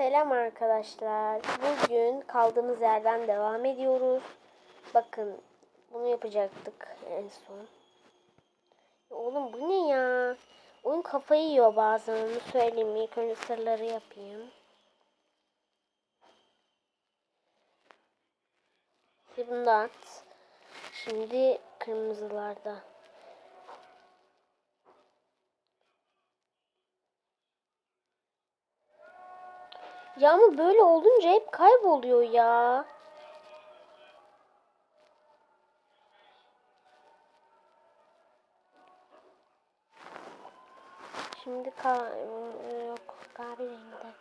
Selam arkadaşlar. Bugün kaldığımız yerden devam ediyoruz. Bakın bunu yapacaktık en son. Oğlum bu ne ya? Oyun kafayı yiyor bazen onu söyleyeyim. İlk önce sırları yapayım. Şimdi at. Şimdi kırmızılarda. Ya ama böyle olunca hep kayboluyor ya. Şimdi ka yok kahverengide.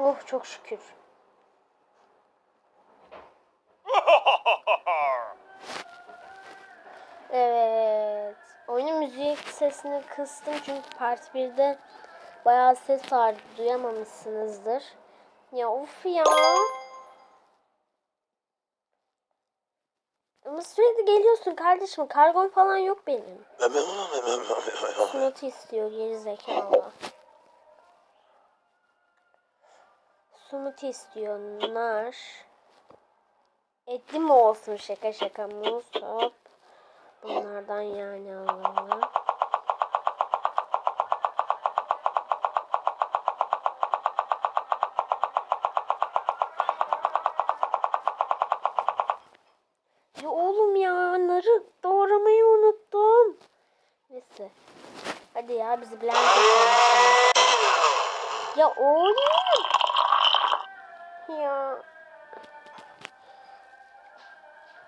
Oh çok şükür. Sesini kıstım çünkü part 1'de bayağı ses vardı. Duyamamışsınızdır. Ya of ya. Ama sürekli geliyorsun kardeşim. Kargom falan yok benim. Sunutu istiyor geri zekalı. Sunutu istiyor nar. Etli mi olsun şaka şaka muz hop. Bunlardan yani alalım. Ya oğlum ya narı doğramayı unuttum. Neyse. Hadi ya bizi yapalım. Ya oğlum. Ya.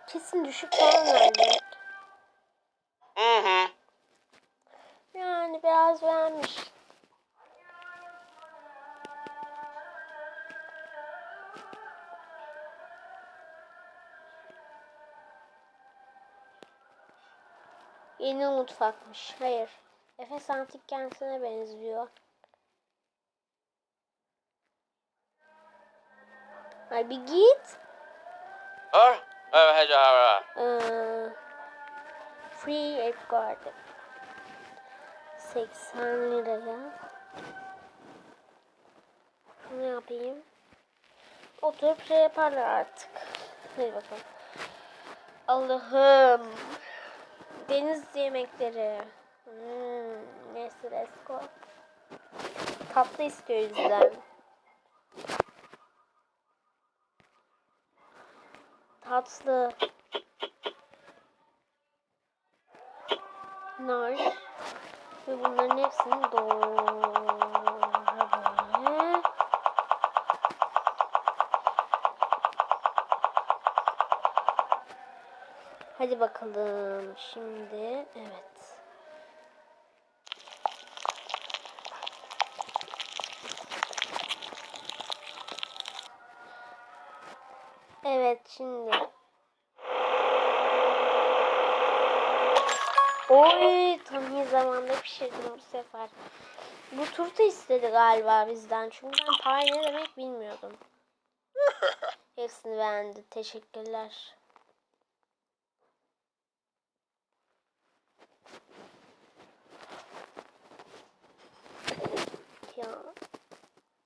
Kesin düşük falan verdi. Hı hı. Yani biraz vermiş. Yeni mutfakmış. Hayır. Efes Antik Kenti'ne benziyor. Ay bir git. Hör hör. Ee, free Egg Garden. 80 liraya. Ne yapayım? Oturup şey yaparlar artık. Hadi bakalım. Allah'ım. Deniz yemekleri. Hmm, let's go. Tatlı istiyor yüzden. Tatlı. Nar. Ve bunların hepsini böyle. Hadi bakalım. Şimdi evet. Evet şimdi. Oy tam iyi zamanda pişirdim bu sefer. Bu turta istedi galiba bizden. Çünkü ben pay ne demek bilmiyordum. Hepsini beğendi. Teşekkürler. Ya.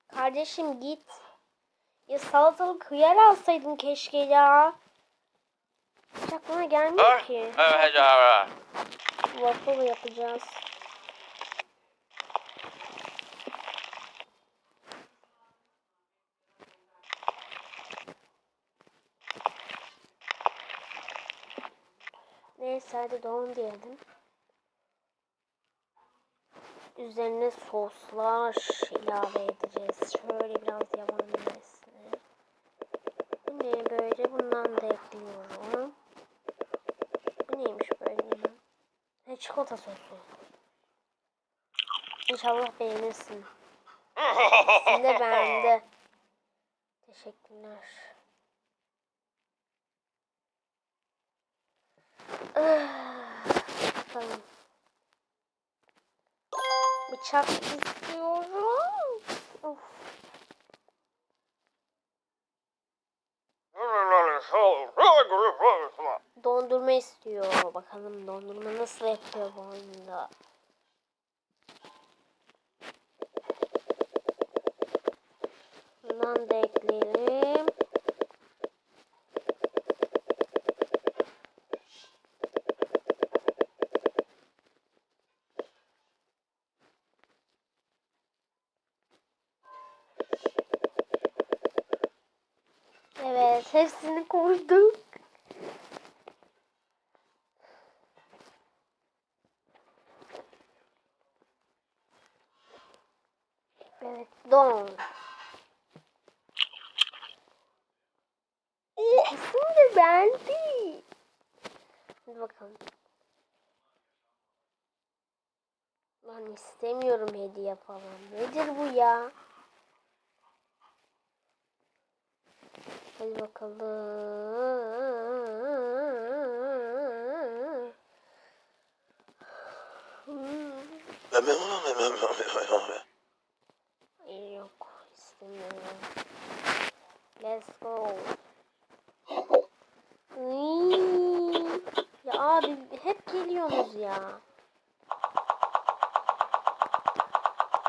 Kardeşim git. Ya salatalık hıyar alsaydın keşke ya. Hiç aklıma gelmiyor Hör. ki. Hör hör. Waffle yapacağız. Neyse hadi doğum diyelim. Üzerine soslar ilave edeceğiz. Şöyle biraz yaban mersini. Bu ne böyle? Bundan da ekliyorum. Bu neymiş böyle ya? Ne çikolata sosu. İnşallah beğenirsin. Sen de beğendi. Teşekkürler. Ah, Bakalım. Bıçak istiyorum. Of. Hör hör hör. Dondurma istiyor. Bakalım dondurma nasıl yapıyor bu oyunda. Bundan da ekleyelim. Evet, hepsini koyduk. Evet, don. Şimdi beğendi. Hadi bakalım. Lan istemiyorum hediye falan. Nedir bu ya? Hadi bakalım. Hmm. Let's go. Iiii. Ya abi hep geliyorsunuz ya.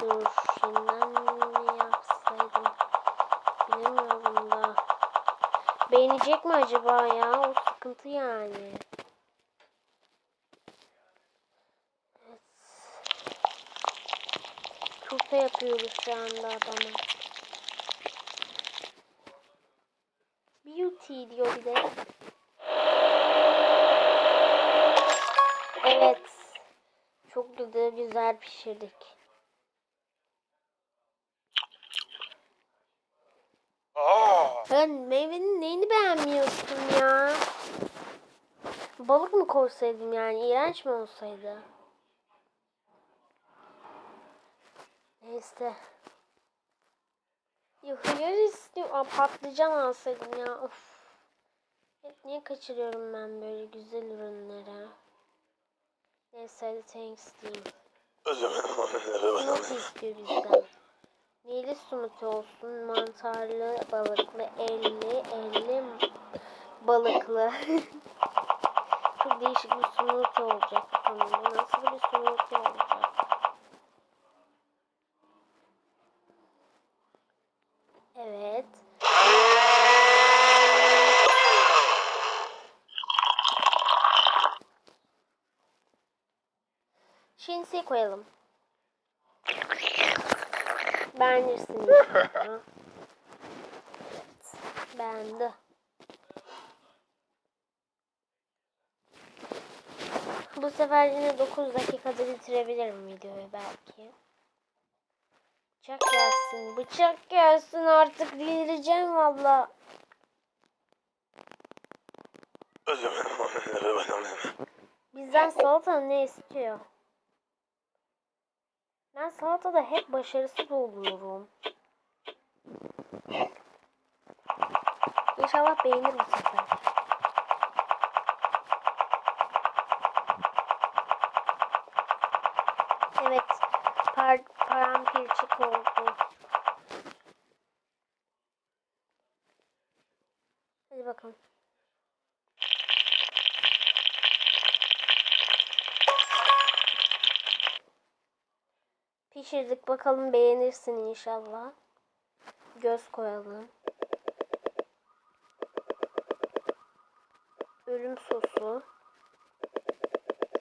Dur şimdiden ne yapsaydım. Bilemiyorum da. Beğenecek mi acaba ya? O sıkıntı yani. Evet. Kupa yapıyoruz şu anda adamı. Beauty diyor bir de. Evet. Çok güzel güzel pişirdik. Ben meyvenin neyini beğenmiyorsun ya? Balık mı koysaydım yani? İğrenç mi olsaydı? Neyse. Ya hıyar istiyor. Aa, patlıcan alsaydım ya. Of. Hep niye kaçırıyorum ben böyle güzel ürünleri? Neyse hadi thanks diyeyim. Smoothie istiyor bizden. Neyli smoothie olsun? Mantarlı, balıklı, elli, elli balıklı. Çok değişik bir smoothie olacak. Bu nasıl bir smoothie olacak? Evet. Şinsi koyalım. Beğenirsin evet. Beğendi. Bu sefer yine 9 dakikada bitirebilirim videoyu belki. Bıçak gelsin. Bıçak gelsin artık delireceğim valla. Bizden salata ne istiyor? Ben salatada hep başarısız oluyorum. İnşallah beğenir bu sefer. Evet. Par paramparçık oldu. Pişirdik bakalım beğenirsin inşallah. Göz koyalım. Ölüm sosu.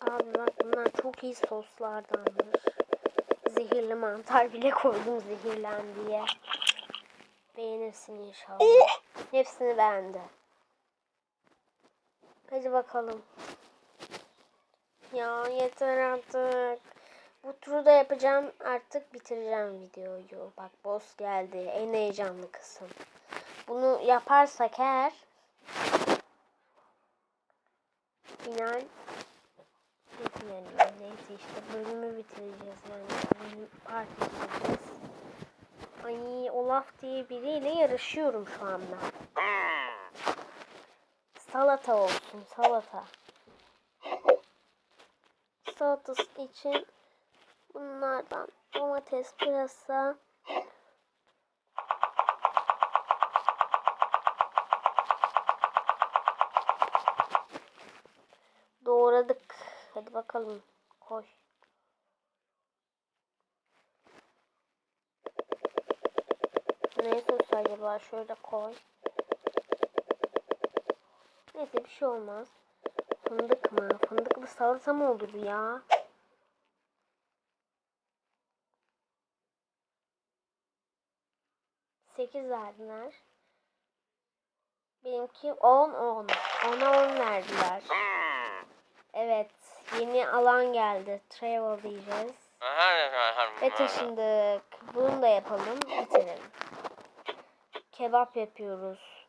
Abi bak bunlar çok iyi soslardanmış. Zehirli mantar bile koydum zehirlen diye. Beğenirsin inşallah. Hepsini beğendi. Hadi bakalım. Ya yeter artık. Bu turu da yapacağım. Artık bitireceğim videoyu. Bak boss geldi. En heyecanlı kısım. Bunu yaparsak eğer final bitmeli. Neyse işte bölümü bitireceğiz yani. Bölüm part. Ay Olaf diye biriyle yarışıyorum şu anda. Salata olsun salata. Salatası için bunlardan domates, pırasa, doğradık. Hadi bakalım. Koy. Ne sosu acaba? Şöyle koy. Neyse bir şey olmaz. Fındık mı? Fındıklı salata mı olur ya? Sekiz verdiler. Benimki on on. Ona on verdiler. Evet. Yeni alan geldi. Travel diyeceğiz. Ve taşındık. Bunu da yapalım. Bitirelim. Kebap yapıyoruz.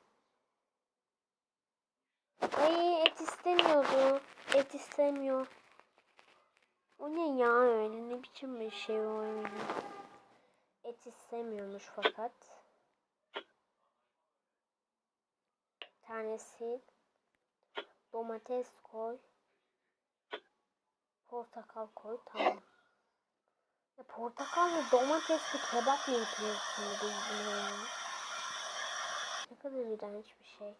Ay et istemiyordu. Et istemiyor. O ne ya öyle? Ne biçim bir şey o öyle? Et istemiyormuş fakat. Bir tanesi domates koy. Portakal koy. Tamam. Ya portakallı domatesli kebap mı yapıyorsun bu yüzüne ya? Ne kadar iğrenç bir şey.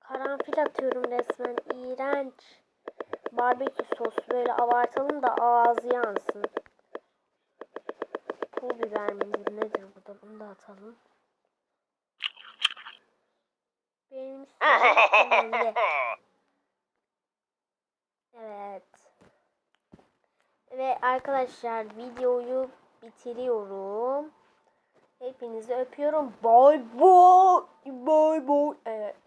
Karanfil atıyorum resmen. İğrenç. Barbekü sosu böyle abartalım da ağzı yansın. Pul biber midir nedir bu da bunu da atalım. Benim sinirlendi. Evet. Ve arkadaşlar videoyu bitiriyorum. Hepinizi öpüyorum. Bye bye. Bye bye. Evet.